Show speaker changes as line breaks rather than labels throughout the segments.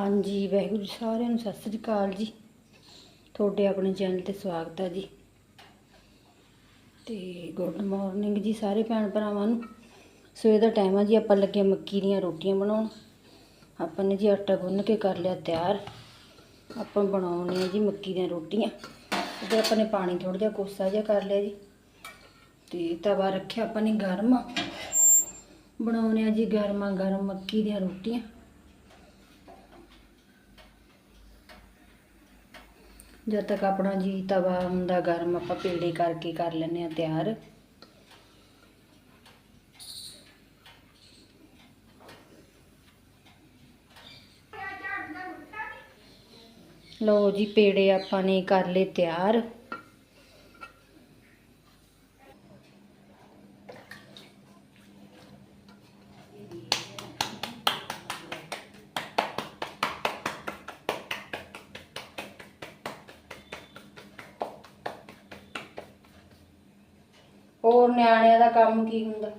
ਹਾਂਜੀ, ਵਾਹਿਗੁਰੂ ਜੀ, ਸਾਰਿਆਂ ਨੂੰ ਸਤਿ ਸ੍ਰੀ ਅਕਾਲ ਜੀ। ਤੁਹਾਡੇ ਆਪਣੇ ਚੈਨਲ ਤੇ ਸਵਾਗਤ ਹੈ ਜੀ। ਤੇ ਗੁੱਡ ਮਾਰਨਿੰਗ ਜੀ ਸਾਰੇ ਭੈਣ ਭਰਾਵਾਂ ਨੂੰ। ਸਵੇਰ ਦਾ ਟਾਈਮ ਆ ਜੀ, ਆਪਾਂ ਲੱਗੇ ਮੱਕੀ ਦੀਆਂ ਰੋਟੀਆਂ ਬਣਾਉਣ। ਆਪਾਂ ਨੇ ਜੀ ਆਟਾ ਗੁੰਨ ਕੇ ਕਰ ਲਿਆ ਤਿਆਰ। ਆਪਾਂ ਬਣਾਉਣੇ ਆ ਜੀ ਮੱਕੀ ਦੀਆਂ ਰੋਟੀਆਂ। ਤੇ ਆਪਾਂ ਨੇ ਪਾਣੀ ਥੋੜਾ ਜਿਹਾ ਕੋਸਾ ਜਿਹਾ ਕਰ ਲਿਆ ਜੀ। ਤੇ ਤਵਾ ਰੱਖਿਆ ਆਪਾਂ ਨੇ ਗਰਮ। ਬਣਾਉਣੇ ਆ ਜੀ ਗਰਮਾ ਗਰਮ ਮੱਕੀ ਦੀਆਂ ਰੋਟੀਆਂ। ਜਦ ਤੱਕ ਆਪਣਾ ਜੀ ਤਵਾ ਹੁੰਦਾ ਗਰਮ, ਆਪਾਂ ਪੇੜੇ ਕਰਕੇ ਕਰ ਲੈਂਦੇ ਆ ਤਿਆਰ। ਲਓ ਜੀ, ਪੇੜੇ ਆਪਾਂ ਨੇ ਕਰ ਲਏ ਤਿਆਰ। ਹੋਰ ਨਿਆਣਿਆਂ ਦਾ ਕੰਮ ਕੀ ਹੁੰਦਾ?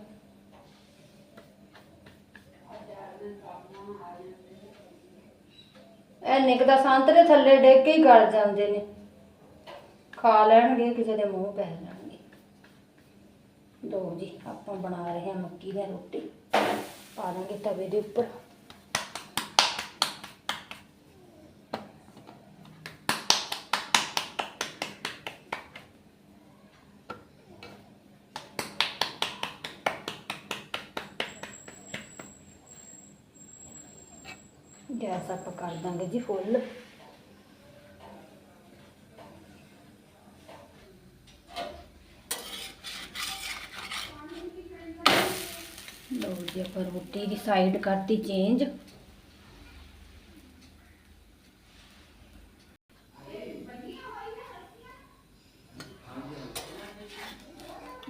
ਐਨੇ ਕੁ ਤਾਂ ਸੰਤਰੇ ਥੱਲੇ ਡਿੱਗ ਕੇ ਹੀ ਗਲ ਜਾਂਦੇ ਨੇ। ਖਾ ਲੈਣਗੇ, ਕਿਸੇ ਦੇ ਮੂੰਹ ਪੈ ਜਾਣਗੇ। ਦੋ ਜੀ, ਆਪਾਂ ਬਣਾ ਰਹੇ ਹਾਂ ਮੱਕੀ ਦੀ ਰੋਟੀ। ਪਾ ਦਾਂਗੇ ਤਵੇ ਦੇ ਉੱਪਰ। ਗੈਸ ਆਪਾਂ ਕਰ ਦਾਂਗੇ ਜੀ ਫੁੱਲ। ਲਓ ਜੀ, ਆਪਾਂ ਰੋਟੀ ਦੀ ਸਾਈਡ ਕਰਤੀ ਚੇਂਜ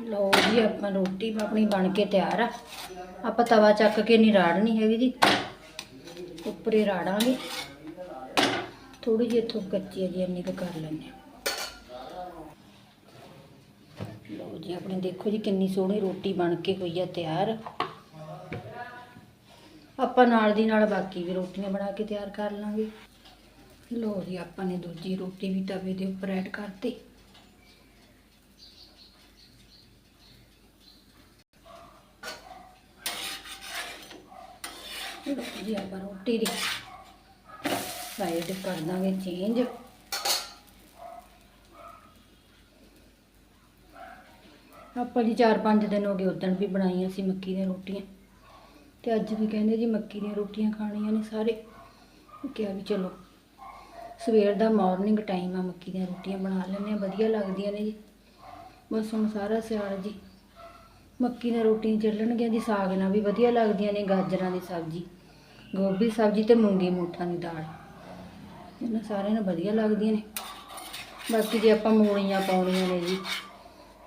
ਲਓ ਜੀ, ਆਪਾਂ ਰੋਟੀ ਆਪਣੀ ਬਣ ਕੇ ਤਿਆਰ ਆ। ਆਪਾਂ ਤਵਾ ਚੱਕ ਕੇ ਨਹੀਂ ਰਾੜਨੀ ਹੈਗੀ ਜੀ। ਉੱਪਰੇ ਰਾੜਾਂਗੇ। ਥੋੜੀ ਜਿਹੀ ਇੱਥੋਂ ਕੱਚੀ ਜੀ ਇੰਨੀ ਕੁ ਕਰ ਲੈਂਦੇ ਹਾਂ। ਲਓ ਜੀ, ਆਪਣੇ ਦੇਖੋ ਜੀ ਕਿੰਨੀ ਸੋਹਣੀ ਰੋਟੀ ਬਣ ਕੇ ਹੋਈ ਆ ਤਿਆਰ। ਆਪਾਂ ਨਾਲ ਦੀ ਨਾਲ ਬਾਕੀ ਵੀ ਰੋਟੀਆਂ ਬਣਾ ਕੇ ਤਿਆਰ ਕਰ ਲਾਂਗੇ। ਲਓ ਜੀ, ਆਪਾਂ ਨੇ ਦੂਜੀ ਰੋਟੀ ਵੀ ਤਵੇ ਦੇ ਉੱਪਰ ਐਡ ਕਰਤੀ। ਲਓ ਜੀ ਆਪਾਂ ਰੋਟੀ ਦੀ। ਸਾਈਡ ਕਰ ਦਾਂਗੇ ਚੇਂਜ ਆਪਾਂ ਜੀ 4-5 ਦਿਨ ਹੋ ਗਏ ਉਦੋਂ ਵੀ ਬਣਾਈਆਂ ਸੀ ਮੱਕੀ ਦੀਆਂ ਰੋਟੀਆਂ। ਤੇ ਅੱਜ ਵੀ ਕਹਿੰਦੇ ਜੀ ਮੱਕੀ ਦੀਆਂ ਰੋਟੀਆਂ ਖਾਣੀਆਂ ਨੇ ਸਾਰੇ। ਕਿਹਾ ਵੀ ਚਲੋ, ਸਵੇਰ ਦਾ ਮਾਰਨਿੰਗ ਟਾਈਮ ਆ, ਮੱਕੀ ਦੀਆਂ ਰੋਟੀਆਂ ਬਣਾ ਲੈਂਦੇ ਆ ਵਧੀਆ ਲੱਗਦੀਆਂ ਨੇ ਜੀ। ਬਸ ਹੁਣ ਸਾਰਾ ਸਿਆਲ ਜੀ। ਮੱਕੀ ਨਾਲ ਰੋਟੀਆਂ ਚੱਲਣਗੀਆਂ ਜੀ ਸਾਗ ਨਾਲ ਵੀ ਵਧੀਆ ਲੱਗਦੀਆਂ ਨੇ ਗਾਜਰਾਂ ਦੀ ਸਬਜ਼ੀ, ਗੋਭੀ ਸਬਜ਼ੀ ਤੇ ਮੂੰਗੀ ਮੂਠਾਂ ਦੀ ਦਾਲ। ਇਹਨਾਂ ਸਾਰਿਆਂ ਨੂੰ ਵਧੀਆ ਲੱਗਦੀਆਂ ਨੇ। ਬਾਕੀ ਜੇ ਆਪਾਂ ਮੂਲੀਆਂ ਪਾਉਣੀਆਂ ਨੇ ਜੀ,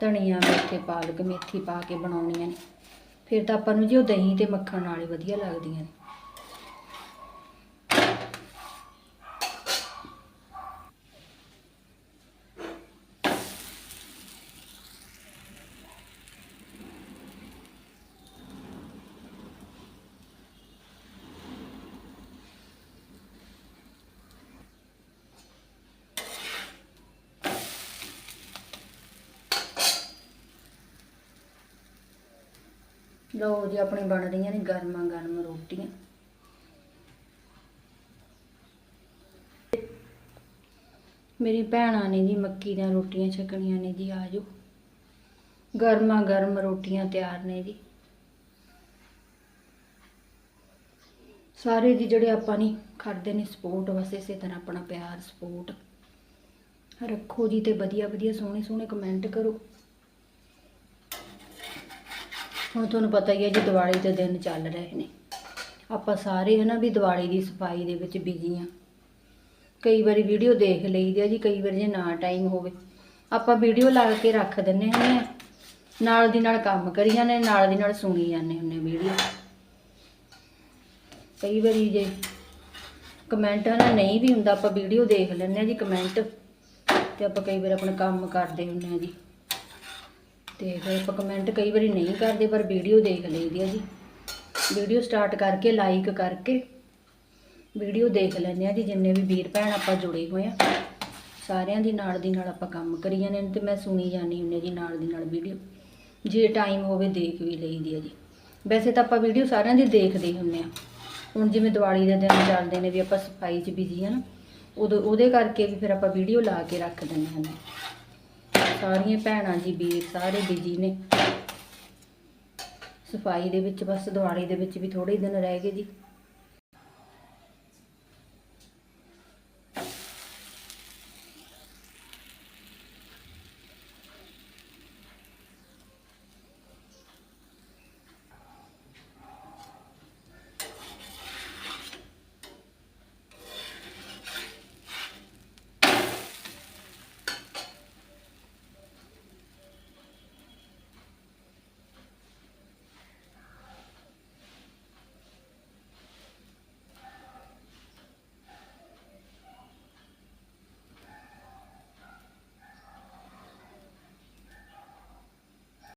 ਧਨੀਆ, ਮੇਥੇ, ਪਾਲਕ, ਮੇਥੀ ਪਾ ਕੇ ਬਣਾਉਣੀਆਂ ਨੇ, ਫਿਰ ਤਾਂ ਆਪਾਂ ਨੂੰ ਜੀ ਉਹ ਦਹੀਂ ਤੇ ਮੱਖਣ ਨਾਲ ਹੀ ਵਧੀਆ ਲੱਗਦੀਆਂ ਨੇ। ਲਓ ਜੀ, ਆਪਣੀ ਬਣ ਰਹੀਆਂ ਨੇ ਗਰਮਾ ਗਰਮ ਰੋਟੀਆਂ। ਮੇਰੀ ਭੈਣਾਂ ਨੇ ਜੀ ਮੱਕੀ ਦੀਆਂ ਰੋਟੀਆਂ ਛਕਣੀਆਂ ਨੇ ਜੀ, ਆਜੋ। ਗਰਮਾ ਗਰਮ ਰੋਟੀਆਂ ਤਿਆਰ ਨੇ ਜੀ। ਸਾਰੇ ਜੀ ਜਿਹੜੇ ਆਪਾਂ ਨਹੀਂ ਕਰਦੇ ਨੇ ਸਪੋਰਟ, ਬਸ ਇਸੇ ਤਰ੍ਹਾਂ ਆਪਣਾ ਪਿਆਰ ਸਪੋਰਟ। ਰੱਖੋ ਜੀ ਤੇ ਵਧੀਆ ਵਧੀਆ ਸੋਹਣੇ ਸੋਹਣੇ ਕਮੈਂਟ ਕਰੋ। ਹੁਣ ਤੁਹਾਨੂੰ ਪਤਾ ਹੀ ਹੈ ਜੀ, ਦੀਵਾਲੀ ਦੇ ਦਿਨ ਚੱਲ ਰਹੇ ਨੇ। ਆਪਾਂ ਸਾਰੇ ਹਨਾ ਵੀ ਦੀਵਾਲੀ ਦੀ ਸਫ਼ਾਈ ਦੇ ਵਿੱਚ ਬਿਜ਼ੀ ਆ ਕਈ ਵਾਰੀ ਵੀਡੀਓ ਦੇਖ ਲਈਦੀ ਆ ਜੀ, ਕਈ ਵਾਰੀ ਜੇ ਨਾ ਟਾਈਮ ਹੋਵੇ। ਆਪਾਂ ਵੀਡੀਓ ਲਾ ਕੇ ਰੱਖ ਦਿੰਨੇ ਹੁੰਦੇ ਆ। ਨਾਲ ਦੀ ਨਾਲ ਕੰਮ ਕਰੀ ਜਾਂਦੇ, ਨਾਲ ਦੀ ਨਾਲ ਸੁਣੀ ਜਾਂਦੇ ਹੁੰਦੇ ਵੀਡੀਓ। ਕਈ ਵਾਰੀ ਜੇ ਕਮੈਂਟ ਹਨਾ ਨਹੀਂ ਵੀ ਹੁੰਦਾ, ਆਪਾਂ ਵੀਡੀਓ ਦੇਖ ਲੈਂਦੇ ਆ ਜੀ ਕਮੈਂਟ ਤੇ ਆਪਾਂ ਕਈ ਵਾਰ ਆਪਣਾ ਕੰਮ ਕਰਦੇ ਹੁੰਦੇ ਆ ਜੀ। ਤੇ ਫਿਰ ਆਪਾਂ ਕਮੈਂਟ ਕਈ ਵਾਰੀ ਨਹੀਂ ਕਰਦੇ, ਪਰ ਵੀਡੀਓ ਦੇਖ ਲਈਦੀ ਆ ਜੀ। ਵੀਡੀਓ ਸਟਾਰਟ ਕਰਕੇ ਲਾਈਕ ਕਰਕੇ ਵੀਡੀਓ ਦੇਖ ਲੈਂਦੇ ਆ ਜੀ, ਜਿੰਨੇ ਵੀ ਵੀਰ ਭੈਣ ਆਪਾਂ ਜੁੜੇ ਹੋਏ ਆ। ਸਾਰਿਆਂ ਦੀ ਨਾਲ ਦੀ ਨਾਲ ਆਪਾਂ ਕੰਮ ਕਰੀ ਜਾਂਦੇ ਨੇ ਤੇ ਮੈਂ ਸੁਣੀ ਜਾਂਦੀ ਹੁੰਦੀ ਹਾਂ ਜੀ ਨਾਲ ਦੀ ਨਾਲ ਵੀਡੀਓ ਜੇ ਟਾਈਮ ਹੋਵੇ ਦੇਖ ਵੀ ਲਈਦੀ ਆ ਜੀ। ਵੈਸੇ ਤਾਂ ਆਪਾਂ ਵੀਡੀਓ ਸਾਰਿਆਂ ਦੀ ਦੇਖਦੇ ਹੀ ਹੁੰਦੇ ਆ। ਹੁਣ ਜਿਵੇਂ ਦੀਵਾਲੀ ਦੇ ਦਿਨ ਚੱਲਦੇ ਨੇ ਵੀ ਆਪਾਂ ਸਫ਼ਾਈ 'ਚ ਬਿਜ਼ੀ ਆ ਨਾ, ਉਦੋਂ ਉਹਦੇ ਕਰਕੇ ਵੀ ਫਿਰ ਆਪਾਂ ਵੀਡੀਓ ਲਾ ਕੇ ਰੱਖ ਦਿੰਦੇ ਹਾਂ ਸਾਰੀਆਂ ਭੈਣਾਂ ਜੀ, ਵੀਰ ਸਾਰੇ ਬਿਜ਼ੀ ਨੇ। ਸਫ਼ਾਈ ਦੇ ਵਿੱਚ ਬਸ, ਦੀਵਾਲੀ ਦੇ ਵਿੱਚ ਵੀ ਥੋੜੇ ਦਿਨ ਰਹਿ ਗਏ ਜੀ।